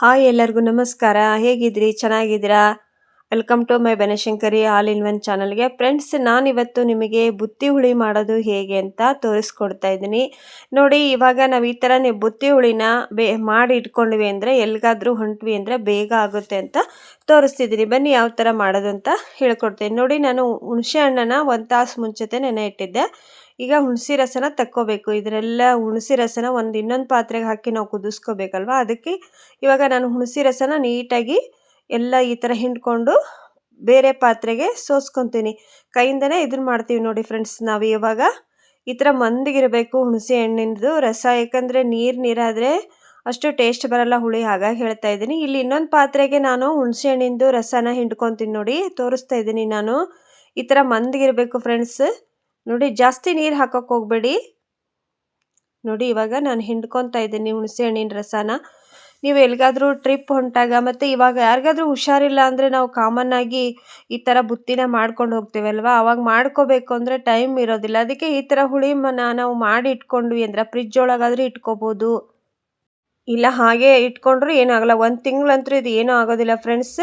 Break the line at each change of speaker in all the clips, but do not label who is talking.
Hi ಎಲ್ಲರಿಗೂ ನಮಸ್ಕಾರ. ಹೇಗಿದ್ರಿ? ಚೆನ್ನಾಗಿದ್ದೀರಾ? Welcome to my Banashankari all in one ಚಾನಲ್ಗೆ ಫ್ರೆಂಡ್ಸ್ ನಾನಿವತ್ತು ನಿಮಗೆ ಬುತ್ತಿ ಹುಳಿ ಮಾಡೋದು ಹೇಗೆ ಅಂತ ತೋರಿಸ್ಕೊಡ್ತಾ ಇದ್ದೀನಿ. ನೋಡಿ, ಇವಾಗ ನಾವು ಈ ಥರ ಬುತ್ತಿ ಹುಳಿನ ಬೇ, ಮಾಡಿ ಇಟ್ಕೊಂಡ್ವಿ ಅಂದರೆ ಎಲ್ಲಿಗಾದರೂ ಹೊಂಟ್ವಿ ಅಂದರೆ ಬೇಗ ಆಗುತ್ತೆ ಅಂತ ತೋರಿಸ್ತಿದ್ದೀನಿ. ಬನ್ನಿ ಯಾವ ಥರ ಮಾಡೋದು ಅಂತ ಹೇಳ್ಕೊಡ್ತೀನಿ. ನೋಡಿ, ನಾನು ಹುಣಸೆ ಹಣ್ಣನ್ನು ಒಂದು ತಾಸು ಮುಂಚೆತೆ ನೆನೆ ಇಟ್ಟಿದ್ದೆ ಈಗ ಹುಣಸೆ ರಸನ ತಕ್ಕೋಬೇಕು. ಇದರೆಲ್ಲ ಹುಣಸೆ ರಸನ ಒಂದು ಇನ್ನೊಂದು ಪಾತ್ರೆಗೆ ಹಾಕಿ ನಾವು ಕುದಿಸ್ಕೋಬೇಕಲ್ವ? ಅದಕ್ಕೆ ಇವಾಗ ನಾನು ಹುಣಸೆ ರಸನ ನೀಟಾಗಿ ಎಲ್ಲ ಈ ಥರ ಹಿಂಡ್ಕೊಂಡು ಬೇರೆ ಪಾತ್ರೆಗೆ ಸೋಸ್ಕೊತೀನಿ. ಕೈಯಿಂದನೇ ಇದನ್ನ ಮಾಡ್ತೀವಿ ನೋಡಿ ಫ್ರೆಂಡ್ಸ್ ನಾವು ಇವಾಗ. ಈ ಥರ ಮಂದಿಗಿರಬೇಕು ಹುಣಸೆ ಹಣ್ಣಿಂದು ರಸ. ಯಾಕಂದರೆ ನೀರು ನೀರಾದರೆ ಅಷ್ಟು ಟೇಸ್ಟ್ ಬರಲ್ಲ ಹುಳಿ. ಹಾಗಾಗಿ ಹೇಳ್ತಾ ಇದ್ದೀನಿ. ಇಲ್ಲಿ ಇನ್ನೊಂದು ಪಾತ್ರೆಗೆ ನಾನು ಹುಣಸೆ ಹಣ್ಣಿಂದು ರಸನ ಹಿಂಡ್ಕೊತೀನಿ ನೋಡಿ. ತೋರಿಸ್ತಾ ಇದ್ದೀನಿ ನಾನು. ಈ ಥರ ಮಂದಿಗಿರಬೇಕು ಫ್ರೆಂಡ್ಸ್. ನೋಡಿ, ಜಾಸ್ತಿ ನೀರು ಹಾಕೋಕೆ ಹೋಗಬೇಡಿ. ನೋಡಿ, ಇವಾಗ ನಾನು ಹಿಂಡ್ಕೊತಾ ಇದ್ದೀನಿ ಹುಣಸೆ ಹಣ್ಣಿನ ರಸನ. ನೀವು ಎಲ್ಲಿಗಾದರೂ ಟ್ರಿಪ್ ಹೊಂಟಾಗ ಮತ್ತು ಇವಾಗ ಯಾರಿಗಾದ್ರೂ ಹುಷಾರಿಲ್ಲ ಅಂದರೆ ನಾವು ಕಾಮನ್ ಆಗಿ ಈ ಥರ ಬುತ್ತಿನ ಮಾಡ್ಕೊಂಡು ಹೋಗ್ತೀವಲ್ವ? ಅವಾಗ ಮಾಡ್ಕೋಬೇಕು ಅಂದರೆ ಟೈಮ್ ಇರೋದಿಲ್ಲ. ಅದಕ್ಕೆ ಈ ಥರ ಹುಳಿ ನಾವು ಮಾಡಿ ಇಟ್ಕೊಂಡ್ವಿ ಅಂದ್ರೆ ಫ್ರಿಜ್ ಒಳಗಾದ್ರೆ ಇಟ್ಕೋಬೋದು. ಇಲ್ಲ, ಹಾಗೆ ಇಟ್ಕೊಂಡ್ರು ಏನಾಗಲ್ಲ ಒಂದು ತಿಂಗಳಂತೂ ಇದು ಏನೂ ಆಗೋದಿಲ್ಲ ಫ್ರೆಂಡ್ಸ್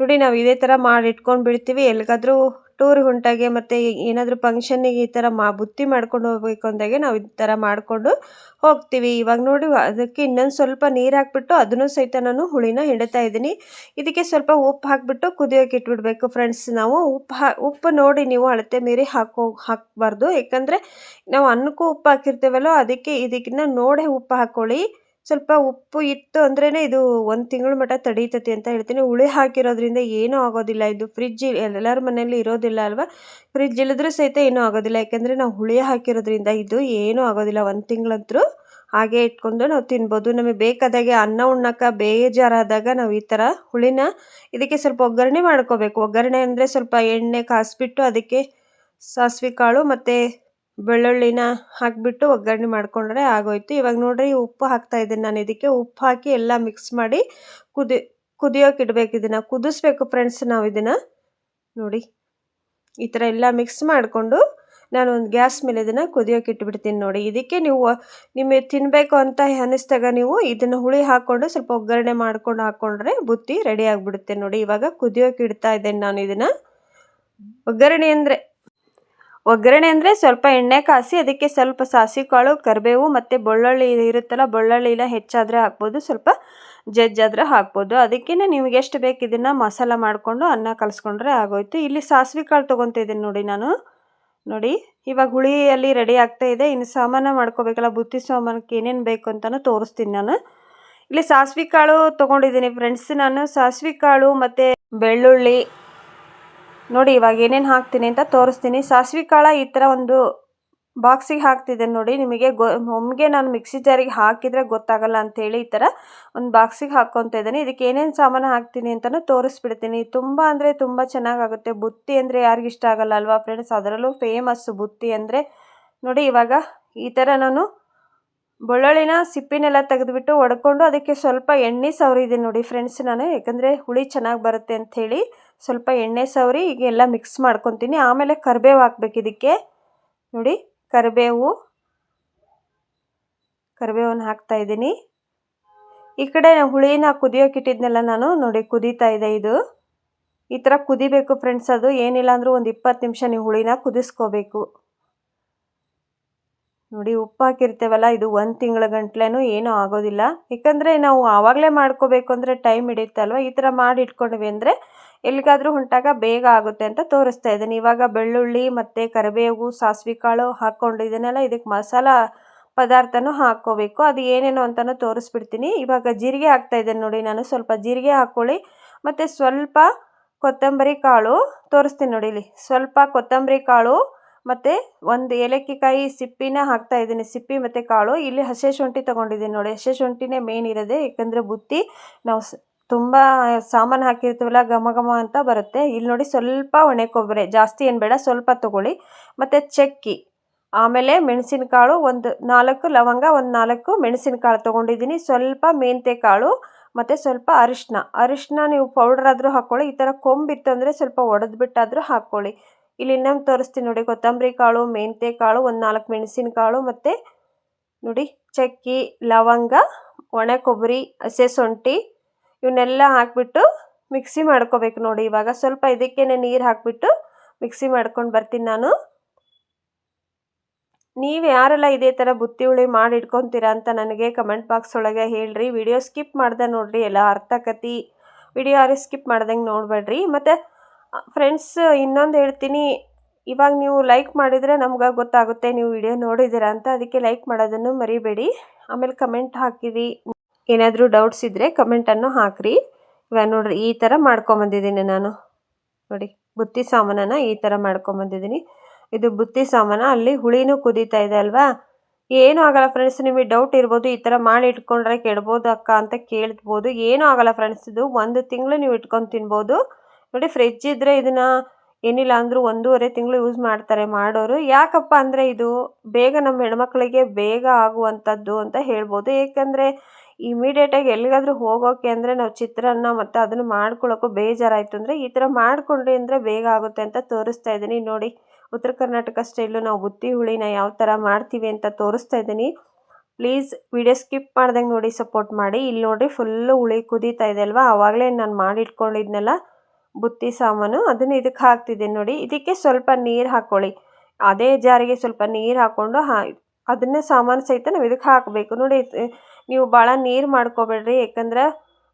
ನೋಡಿ, ನಾವು ಇದೇ ಥರ ಮಾಡಿ ಇಟ್ಕೊಂಡು ಬಿಡ್ತೀವಿ. ಎಲ್ಲಿಗಾದ್ರೂ ಟೂರ್ ಹೊಂಟಾಗೆ ಮತ್ತು ಏನಾದರೂ ಫಂಕ್ಷನ್ನಿಗೆ ಈ ಥರ ಮಾ, ಬುತ್ತಿ ಮಾಡ್ಕೊಂಡು ಹೋಗ್ಬೇಕು ಅಂದಾಗೆ ನಾವು ಈ ಥರ ಮಾಡಿಕೊಂಡು ಹೋಗ್ತೀವಿ. ಇವಾಗ ನೋಡಿ ಅದಕ್ಕೆ ಇನ್ನೊಂದು ಸ್ವಲ್ಪ ನೀರು ಹಾಕ್ಬಿಟ್ಟು ಅದನ್ನು ಸಹಿತ ನಾನು ಹುಳಿನ ಹಿಡಿತಾ ಇದ್ದೀನಿ. ಇದಕ್ಕೆ ಸ್ವಲ್ಪ ಉಪ್ಪು ಹಾಕಿಬಿಟ್ಟು ಕುದಿಯೋಕೆ ಇಟ್ಬಿಡ್ಬೇಕು ಫ್ರೆಂಡ್ಸ್ ನಾವು ಉಪ್ಪು ಹಾ, ಉಪ್ಪು ನೋಡಿ ನೀವು ಅಳತೆ ಮೀರಿ ಹಾಕೋ, ಹಾಕಬಾರ್ದು. ಯಾಕಂದರೆ ನಾವು ಅನ್ನಕ್ಕೂ ಉಪ್ಪು ಹಾಕಿರ್ತೀವಲ್ಲೋ ಅದಕ್ಕೆ ಇದಕ್ಕಿನ್ನ ನೋಡೇ ಉಪ್ಪು ಹಾಕ್ಕೊಳ್ಳಿ ಸ್ವಲ್ಪ ಉಪ್ಪು ಇತ್ತು ಅಂದ್ರೇ ಇದು ಒಂದು ತಿಂಗಳ ಮಟ್ಟ ತಡೀತತಿ ಅಂತ ಹೇಳ್ತೀನಿ. ಹುಳಿ ಹಾಕಿರೋದ್ರಿಂದ ಏನೂ ಆಗೋದಿಲ್ಲ. ಇದು ಫ್ರಿಜ್ ಎಲ್ಲರ ಮನೆಯಲ್ಲಿ ಇರೋದಿಲ್ಲ ಅಲ್ವಾ? ಫ್ರಿಜ್ ಇಲ್ಲದ್ರೂ ಸಹಿತ ಏನೂ ಆಗೋದಿಲ್ಲ. ಯಾಕೆಂದರೆ ನಾವು ಹುಳಿ ಹಾಕಿರೋದ್ರಿಂದ ಇದು ಏನೂ ಆಗೋದಿಲ್ಲ. ಒಂದು ತಿಂಗಳಂತರೂ ಹಾಗೆ ಇಟ್ಕೊಂಡು ನಾವು ತಿನ್ಬೋದು. ನಮಗೆ ಬೇಕಾದಾಗೆ ಅನ್ನ, ಉಣ್ಣಕ್ಕೆ ಬೇಜಾರಾದಾಗ ನಾವು ಈ ಥರ ಹುಳಿನ ಇದಕ್ಕೆ ಸ್ವಲ್ಪ ಒಗ್ಗರಣೆ ಮಾಡ್ಕೋಬೇಕು. ಒಗ್ಗರಣೆ ಅಂದರೆ ಸ್ವಲ್ಪ ಎಣ್ಣೆ, ಕಾಸಿಬಿಟ್ಟು ಅದಕ್ಕೆ ಸಾಸಿವೆ ಕಾಳು ಮತ್ತು ಬೆಳ್ಳುಳ್ಳಿನ ಹಾಕಿಬಿಟ್ಟು ಒಗ್ಗರಣೆ ಮಾಡಿಕೊಂಡ್ರೆ ಆಗೋಯ್ತು. ಇವಾಗ ನೋಡಿರಿ ಉಪ್ಪು ಹಾಕ್ತಾ ಇದ್ದೀನಿ ನಾನು. ಇದಕ್ಕೆ ಉಪ್ಪು ಹಾಕಿ ಎಲ್ಲ ಮಿಕ್ಸ್ ಮಾಡಿ ಕುದಿ, ಕುದಿಯೋಕೆ ಇಡಬೇಕು ಇದನ್ನು. ಕುದಿಸ್ಬೇಕು ಫ್ರೆಂಡ್ಸ್ ನಾವು ಇದನ್ನು. ನೋಡಿ, ಈ ಥರ ಎಲ್ಲ ಮಿಕ್ಸ್ ಮಾಡಿಕೊಂಡು ನಾನು ಒಂದು ಗ್ಯಾಸ್ ಮೇಲೆ ಇದನ್ನು ಕುದಿಯೋಕೆ ಇಟ್ಬಿಡ್ತೀನಿ ನೋಡಿ. ಇದಕ್ಕೆ ನೀವು, ನಿಮಗೆ ತಿನ್ನಬೇಕು ಅಂತ ಅನ್ನಿಸ್ದಾಗ ನೀವು ಇದನ್ನು ಹುಳಿ ಹಾಕ್ಕೊಂಡು ಸ್ವಲ್ಪ ಒಗ್ಗರಣೆ ಮಾಡ್ಕೊಂಡು ಹಾಕ್ಕೊಂಡ್ರೆ ಬುತ್ತಿ ರೆಡಿ ಆಗಿಬಿಡುತ್ತೆ ನೋಡಿ. ಇವಾಗ ಕುದಿಯೋಕೆ ಇಡ್ತಾ ಇದ್ದೇನೆ ನಾನು ಇದನ್ನು. ಒಗ್ಗರಣೆ ಅಂದರೆ ಒಗ್ಗರಣೆ ಅಂದರೆ ಸ್ವಲ್ಪ ಎಣ್ಣೆ ಕಾಸಿ ಅದಕ್ಕೆ ಸ್ವಲ್ಪ ಸಾಸಿವೆ ಕಾಳು ಕರಿಬೇವು ಮತ್ತು ಬೆಳ್ಳುಳ್ಳಿ ಇರುತ್ತಲ್ಲ, ಬೆಳ್ಳುಳ್ಳಿ ಇಲ್ಲ ಹೆಚ್ಚಾದರೆ ಹಾಕ್ಬೋದು, ಸ್ವಲ್ಪ ಜಜ್ಜಾದರೆ ಹಾಕ್ಬೋದು. ಅದಕ್ಕೆ ನಿಮ್ಗೆ ಎಷ್ಟು ಬೇಕು ಇದನ್ನು ಮಸಾಲ ಮಾಡಿಕೊಂಡು ಅನ್ನ ಕಲಿಸ್ಕೊಂಡ್ರೆ ಆಗೋಯ್ತು. ಇಲ್ಲಿ ಸಾಸಿವೆ ಕಾಳು ತೊಗೊತಿದ್ದೀನಿ ನೋಡಿ ನಾನು. ನೋಡಿ, ಇವಾಗ ಹುಳಿಯಲ್ಲಿ ರೆಡಿ ಆಗ್ತಾ ಇದೆ. ಇನ್ನು ಸಾಮಾನು ಮಾಡ್ಕೋಬೇಕಲ್ಲ, ಬುತ್ತಿ ಸಾಮಾನಕ್ಕೆ ಏನೇನು ಬೇಕು ಅಂತಲೂ ತೋರಿಸ್ತೀನಿ ನಾನು. ಇಲ್ಲಿ ಸಾಸಿವೆ ಕಾಳು ತೊಗೊಂಡಿದ್ದೀನಿ ಫ್ರೆಂಡ್ಸ್ ನಾನು ಸಾಸಿವೆ ಕಾಳು ಮತ್ತು ಬೆಳ್ಳುಳ್ಳಿ ನೋಡಿ, ಇವಾಗ ಏನೇನು ಹಾಕ್ತೀನಿ ಅಂತ ತೋರಿಸ್ತೀನಿ. ಸಾಸಿವೆ ಕಾಳು ಈ ಥರ ಒಂದು ಬಾಕ್ಸಿಗೆ ಹಾಕ್ತಿದ್ದೆ ನೋಡಿ, ನಿಮಗೆ ಗೊ ಒಮ್ಮೆಗೆ ನಾನು ಮಿಕ್ಸಿ ಜಾರಿಗೆ ಹಾಕಿದರೆ ಗೊತ್ತಾಗಲ್ಲ ಅಂಥೇಳಿ ಈ ಥರ ಒಂದು ಬಾಕ್ಸಿಗೆ ಹಾಕ್ಕೊತ ಇದ್ದೀನಿ. ಇದಕ್ಕೆ ಏನೇನು ಸಾಮಾನು ಹಾಕ್ತೀನಿ ಅಂತಲೂ ತೋರಿಸ್ಬಿಡ್ತೀನಿ. ತುಂಬ ಅಂದರೆ ತುಂಬ ಚೆನ್ನಾಗಾಗುತ್ತೆ. ಬುತ್ತಿ ಅಂದರೆ ಯಾರಿಗಿಷ್ಟ ಆಗಲ್ಲ ಅಲ್ವಾ ಫ್ರೆಂಡ್ಸ್ ಅದರಲ್ಲೂ ಫೇಮಸ್ಸು ಬುತ್ತಿ ಅಂದರೆ ನೋಡಿ, ಇವಾಗ ಈ ಥರ ನಾನು ಬೆಳ್ಳುಳ್ಳಿನ ಸಿಪ್ಪಿನೆಲ್ಲ ತೆಗೆದುಬಿಟ್ಟು ಒಡ್ಕೊಂಡು ಅದಕ್ಕೆ ಸ್ವಲ್ಪ ಎಣ್ಣೆ ಸವರಿದ್ದೀನಿ ನೋಡಿ ಫ್ರೆಂಡ್ಸ್ ನಾನು, ಯಾಕಂದರೆ ಹುಳಿ ಚೆನ್ನಾಗಿ ಬರುತ್ತೆ ಅಂಥೇಳಿ ಸ್ವಲ್ಪ ಎಣ್ಣೆ ಸವರಿ ಈಗ ಎಲ್ಲ ಮಿಕ್ಸ್ ಮಾಡ್ಕೊತೀನಿ. ಆಮೇಲೆ ಕರಿಬೇವು ಹಾಕ್ಬೇಕು ಇದಕ್ಕೆ. ನೋಡಿ, ಕರಿಬೇವು, ಕರಿಬೇವನ್ನು ಹಾಕ್ತಾ ಇದ್ದೀನಿ. ಈ ಕಡೆ ಹುಳಿನ ಕುದಿಯೋಕೆ ಇಟ್ಟಿದ್ನೆಲ್ಲ ನಾನು ನೋಡಿ ಕುದೀತಾ ಇದೆ ಇದು. ಈ ಥರ ಕುದಿಬೇಕು ಫ್ರೆಂಡ್ಸ್ ಅದು, ಏನಿಲ್ಲ ಅಂದರೂ ಒಂದು ಇಪ್ಪತ್ತು ನಿಮಿಷ ನೀವು ಹುಳಿನ ಕುದಿಸ್ಕೋಬೇಕು. ನೋಡಿ, ಉಪ್ಪು ಹಾಕಿರ್ತೇವಲ್ಲ, ಇದು ಒಂದು ತಿಂಗಳ ಗಂಟ್ಲೆನೂ ಏನೂ ಆಗೋದಿಲ್ಲ. ಯಾಕಂದರೆ ನಾವು ಆವಾಗಲೇ ಮಾಡ್ಕೋಬೇಕು ಅಂದರೆ ಟೈಮ್ ಹಿಡಿಯುತ್ತಲ್ವ ಈ ಥರ ಮಾಡಿ ಇಟ್ಕೊಂಡ್ವಿ ಅಂದರೆ ಎಲ್ಲಿಗಾದರೂ ಹೊಂಟಾಗ ಬೇಗ ಆಗುತ್ತೆ ಅಂತ ತೋರಿಸ್ತಾ ಇದ್ದೀನಿ. ಇವಾಗ ಬೆಳ್ಳುಳ್ಳಿ ಮತ್ತು ಕರಿಬೇವು ಸಾಸಿವೆ ಕಾಳು ಹಾಕ್ಕೊಂಡಿದ್ದೀನಲ್ಲ ಇದಕ್ಕೆ ಮಸಾಲ ಪದಾರ್ಥನೂ ಹಾಕ್ಕೋಬೇಕು. ಅದು ಏನೇನು ಅಂತಲೂ ತೋರಿಸ್ಬಿಡ್ತೀನಿ. ಇವಾಗ ಜೀರಿಗೆ ಹಾಕ್ತಾಯಿದ್ದೇನೆ ನೋಡಿ ನಾನು. ಸ್ವಲ್ಪ ಜೀರಿಗೆ ಹಾಕ್ಕೊಳ್ಳಿ. ಮತ್ತು ಸ್ವಲ್ಪ ಕೊತ್ತಂಬರಿ ಕಾಳು ತೋರಿಸ್ತೀನಿ ನೋಡಿ ಇಲ್ಲಿ. ಸ್ವಲ್ಪ ಕೊತ್ತಂಬರಿ ಕಾಳು ಮತ್ತು ಒಂದು ಏಲಕ್ಕಿ ಕಾಯಿ ಸಿಪ್ಪಿನ ಹಾಕ್ತಾ ಇದ್ದೀನಿ. ಸಿಪ್ಪಿ ಮತ್ತು ಕಾಳು. ಇಲ್ಲಿ ಹಸೆ ಶುಂಠಿ ತೊಗೊಂಡಿದ್ದೀನಿ ನೋಡಿ. ಹಸೆ ಶುಂಠಿನೇ ಮೇನ್ ಇರೋದೆ. ಏಕೆಂದರೆ ಬುತ್ತಿ ನಾವು ತುಂಬ ಸಾಮಾನು ಹಾಕಿರ್ತೀವಲ್ಲ, ಘಮ ಘಮ ಅಂತ ಬರುತ್ತೆ. ಇಲ್ಲಿ ನೋಡಿ ಸ್ವಲ್ಪ ಒಣೆ ಕೊಬ್ಬರಿ. ಜಾಸ್ತಿ ಏನು ಬೇಡ, ಸ್ವಲ್ಪ ತೊಗೊಳ್ಳಿ. ಮತ್ತು ಚಕ್ಕಿ. ಆಮೇಲೆ ಮೆಣಸಿನಕಾಳು ಒಂದು ನಾಲ್ಕು, ಲವಂಗ ಒಂದು ನಾಲ್ಕು, ಮೆಣಸಿನಕಾಳು ತೊಗೊಂಡಿದ್ದೀನಿ. ಸ್ವಲ್ಪ ಮೆಂತೆ ಕಾಳು ಮತ್ತು ಸ್ವಲ್ಪ ಅರಿಶಿನ ಅರಿಶಿನ ನೀವು ಪೌಡರ್ ಆದರೂ ಹಾಕ್ಕೊಳ್ಳಿ ಈ ಥರ ಕೊಂಬಿತ್ತು ಅಂದರೆ ಸ್ವಲ್ಪ ಒಡೆದ್ಬಿಟ್ಟಾದರೂ ಹಾಕ್ಕೊಳ್ಳಿ ಇಲ್ಲಿ ಇನ್ನೊಂದು ತೋರಿಸ್ತೀನಿ ನೋಡಿ. ಕೊತ್ತಂಬರಿ ಕಾಳು, ಮೆಂತ್ಯ ಕಾಳು, ಒಂದು ನಾಲ್ಕು ಮೆಣಸಿನಕಾಳು ಮತ್ತು ನೋಡಿ ಚಕ್ಕಿ, ಲವಂಗ, ಒಣ ಕೊಬ್ಬರಿ, ಹಸೆ ಶುಂಠಿ ಇವನ್ನೆಲ್ಲ ಹಾಕ್ಬಿಟ್ಟು ಮಿಕ್ಸಿ ಮಾಡ್ಕೋಬೇಕು ನೋಡಿ ಇವಾಗ. ಸ್ವಲ್ಪ ಇದಕ್ಕೇ ನೀರು ಹಾಕ್ಬಿಟ್ಟು ಮಿಕ್ಸಿ ಮಾಡ್ಕೊಂಡು ಬರ್ತೀನಿ ನಾನು. ನೀವು ಯಾರೆಲ್ಲ ಇದೇ ಥರ ಬುತ್ತಿ ಹುಳಿ ಮಾಡಿ ಇಟ್ಕೊತೀರಾ ಅಂತ ನನಗೆ ಕಮೆಂಟ್ ಬಾಕ್ಸ್ ಒಳಗೆ ಹೇಳ್ರಿ. ವಿಡಿಯೋ ಸ್ಕಿಪ್ ಮಾಡ್ದೆ ನೋಡ್ರಿ. ಎಲ್ಲ ಅರ್ಥಕತಿ ವಿಡಿಯೋ ಯಾರು ಸ್ಕಿಪ್ ಮಾಡ್ದಂಗೆ ನೋಡಬೇಡ್ರಿ. ಮತ್ತು ಫ್ರೆಂಡ್ಸ್ ಇನ್ನೊಂದು ಹೇಳ್ತೀನಿ. ಇವಾಗ ನೀವು ಲೈಕ್ ಮಾಡಿದರೆ ನಮ್ಗೆ ಗೊತ್ತಾಗುತ್ತೆ ನೀವು ವಿಡಿಯೋ ನೋಡಿದ್ದೀರಾ ಅಂತ. ಅದಕ್ಕೆ ಲೈಕ್ ಮಾಡೋದನ್ನು ಮರಿಬೇಡಿ. ಆಮೇಲೆ ಕಮೆಂಟ್ ಹಾಕಿರಿ. ಏನಾದರೂ ಡೌಟ್ಸ್ ಇದ್ದರೆ ಕಮೆಂಟನ್ನು ಹಾಕಿರಿ. ಇವಾಗ ನೋಡ್ರಿ, ಈ ಥರ ಮಾಡ್ಕೊಂಬಂದಿದ್ದೀನಿ ನಾನು. ನೋಡಿ, ಬುತ್ತಿ ಸಾಮಾನನ್ನು ಈ ಥರ ಮಾಡ್ಕೊಂಬಂದಿದ್ದೀನಿ. ಇದು ಬುತ್ತಿ ಸಾಮಾನ, ಅಲ್ಲಿ ಹುಳಿನೂ ಕುದೀತಾ ಇದೆ ಅಲ್ವಾ? ಏನೂ ಆಗಲ್ಲ ಫ್ರೆಂಡ್ಸ್ ನಿಮಗೆ ಡೌಟ್ ಇರ್ಬೋದು, ಈ ಥರ ಮಾಡಿ ಇಟ್ಕೊಂಡ್ರೆ ಕೆಡ್ಬೋದು ಅಕ್ಕ ಅಂತ ಕೇಳ್ಬೋದು. ಏನೂ ಆಗಲ್ಲ ಫ್ರೆಂಡ್ಸ್ ಇದು ಒಂದು ತಿಂಗಳು ನೀವು ಇಟ್ಕೊಂಡು ತಿನ್ಬೋದು. ನೋಡಿ ಫ್ರಿಜ್ ಇದ್ದರೆ ಇದನ್ನು ಏನಿಲ್ಲ ಅಂದರೂ ಒಂದೂವರೆ ತಿಂಗಳು ಯೂಸ್ ಮಾಡ್ತಾರೆ ಮಾಡೋರು. ಯಾಕಪ್ಪ ಅಂದರೆ ಇದು ಬೇಗ ನಮ್ಮ ಹೆಣ್ಮಕ್ಳಿಗೆ ಬೇಗ ಆಗುವಂಥದ್ದು ಅಂತ ಹೇಳ್ಬೋದು. ಏಕೆಂದರೆ ಇಮಿಡಿಯೇಟಾಗಿ ಎಲ್ಲಿಗಾದ್ರೂ ಹೋಗೋಕೆ ಅಂದರೆ ನಾವು ಚಿತ್ರಾನ್ನ ಮತ್ತು ಅದನ್ನು ಮಾಡ್ಕೊಳ್ಳೋಕ್ಕೂ ಬೇಜಾರಾಯಿತು ಅಂದರೆ ಈ ಥರ ಮಾಡಿಕೊಂಡ್ರಿ ಅಂದರೆ ಬೇಗ ಆಗುತ್ತೆ ಅಂತ ತೋರಿಸ್ತಾ ಇದ್ದೀನಿ. ನೋಡಿ, ಉತ್ತರ ಕರ್ನಾಟಕ ಸ್ಟೈಲು ನಾವು ಬುತ್ತಿ ಹುಳಿನ ಯಾವ ಥರ ಮಾಡ್ತೀವಿ ಅಂತ ತೋರಿಸ್ತಾ ಇದ್ದೀನಿ. ಪ್ಲೀಸ್ ವಿಡಿಯೋ ಸ್ಕಿಪ್ ಮಾಡ್ದಂಗೆ ನೋಡಿ, ಸಪೋರ್ಟ್ ಮಾಡಿ. ಇಲ್ಲಿ ನೋಡಿರಿ ಫುಲ್ಲು ಹುಳಿ ಕುದೀತಾ ಇದೆ ಅಲ್ವಾ? ಆವಾಗಲೇ ನಾನು ಮಾಡಿಟ್ಕೊಂಡಿದ್ನೆಲ್ಲ. ಬುತ್ತಿ ಸಾಮಾನು ಅದನ್ನು ಇದಕ್ಕೆ ಹಾಕ್ತಿದ್ದೀನಿ ನೋಡಿ. ಇದಕ್ಕೆ ಸ್ವಲ್ಪ ನೀರು ಹಾಕ್ಕೊಳ್ಳಿ ಅದೇ ಜಾರಿಗೆ ಸ್ವಲ್ಪ ನೀರು ಹಾಕ್ಕೊಂಡು ಹಾ, ಅದನ್ನೇ ಸಾಮಾನು ಸಹಿತ ನಾವು ಇದಕ್ಕೆ ಹಾಕಬೇಕು. ನೋಡಿ ನೀವು ಭಾಳ ನೀರು ಮಾಡ್ಕೋಬೇಡ್ರಿ. ಯಾಕಂದ್ರೆ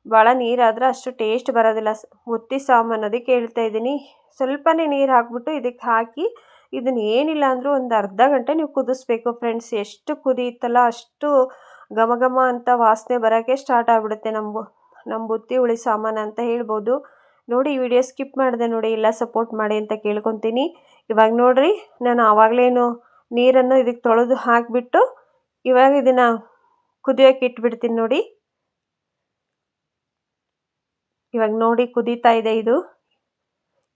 ಭಾಳ ನೀರಾದರೆ ಅಷ್ಟು ಟೇಸ್ಟ್ ಬರೋದಿಲ್ಲ. ಬುತ್ತಿ ಸಾಮಾನು ಅದಕ್ಕೆ ಹೇಳ್ತಾ ಇದ್ದೀನಿ. ಸ್ವಲ್ಪನೇ ನೀರು ಹಾಕ್ಬಿಟ್ಟು ಇದಕ್ಕೆ ಹಾಕಿ ಇದನ್ನ ಏನಿಲ್ಲ ಅಂದರೂ ಒಂದು ಅರ್ಧ ಗಂಟೆ ನೀವು ಕುದಿಸ್ಬೇಕು ಫ್ರೆಂಡ್ಸ್. ಎಷ್ಟು ಕುದಿಯುತ್ತಲ್ಲ, ಅಷ್ಟು ಘಮ ಘಮ ಅಂತ ವಾಸನೆ ಬರೋಕ್ಕೆ ಸ್ಟಾರ್ಟ್ ಆಗಿಬಿಡುತ್ತೆ ನಮ್ಮ ನಮ್ಮ ಬುತ್ತಿ ಹುಳಿ ಸಾಮಾನು ಅಂತ ಹೇಳ್ಬೋದು. ನೋಡಿ ಈ ವಿಡಿಯೋ ಸ್ಕಿಪ್ ಮಾಡಿದೆ ನೋಡಿ ಎಲ್ಲ ಸಪೋರ್ಟ್ ಮಾಡಿ ಅಂತ ಕೇಳ್ಕೊತೀನಿ. ಇವಾಗ ನೋಡಿರಿ, ನಾನು ಆವಾಗಲೇನು ನೀರನ್ನು ಇದಕ್ಕೆ ತೊಳೆದು ಹಾಕಿಬಿಟ್ಟು ಇವಾಗ ಇದನ್ನು ಕುದಿಯೋಕೆ ಇಟ್ಬಿಡ್ತೀನಿ ನೋಡಿ. ಇವಾಗ ನೋಡಿ ಕುದೀತಾ ಇದೆ ಇದು.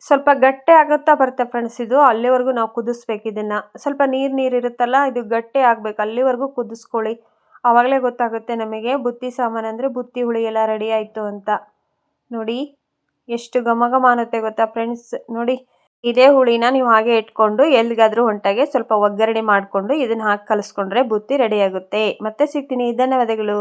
ಸ್ವಲ್ಪ ಗಟ್ಟಿ ಆಗುತ್ತಾ ಬರುತ್ತೆ ಫ್ರೆಂಡ್ಸ್ ಇದು. ಅಲ್ಲಿವರೆಗೂ ನಾವು ಕುದಿಸ್ಬೇಕು ಇದನ್ನು. ಸ್ವಲ್ಪ ನೀರು ನೀರು ಇರುತ್ತಲ್ಲ, ಇದು ಗಟ್ಟಿ ಆಗಬೇಕು. ಅಲ್ಲಿವರೆಗೂ ಕುದಿಸ್ಕೊಳ್ಳಿ. ಆವಾಗಲೇ ಗೊತ್ತಾಗುತ್ತೆ ನಮಗೆ ಬುತ್ತಿ ಸಾಮಾನು ಅಂದರೆ ಬುತ್ತಿ ಹುಳಿ ಎಲ್ಲ ರೆಡಿ ಆಯಿತು ಅಂತ. ನೋಡಿ. ಎಷ್ಟು ಘಮ ಘಮ ಅನ್ನುತ್ತೆ ಗೊತ್ತಾ ಫ್ರೆಂಡ್ಸ್ ನೋಡಿ, ಇದೇ ಹುಳಿನ ನೀವು ಹಾಗೆ ಇಟ್ಕೊಂಡು ಎಲ್ಲಿಗಾದರೂ ಹೊಂಟಾಗೆ ಸ್ವಲ್ಪ ಒಗ್ಗರಣೆ ಮಾಡಿಕೊಂಡು ಇದನ್ನ ಹಾಕಿ ಕಲಿಸ್ಕೊಂಡ್ರೆ ಬುತ್ತಿ ರೆಡಿ ಆಗುತ್ತೆ. ಮತ್ತೆ ಸಿಗ್ತೀನಿ. ಧನ್ಯವಾದಗಳು.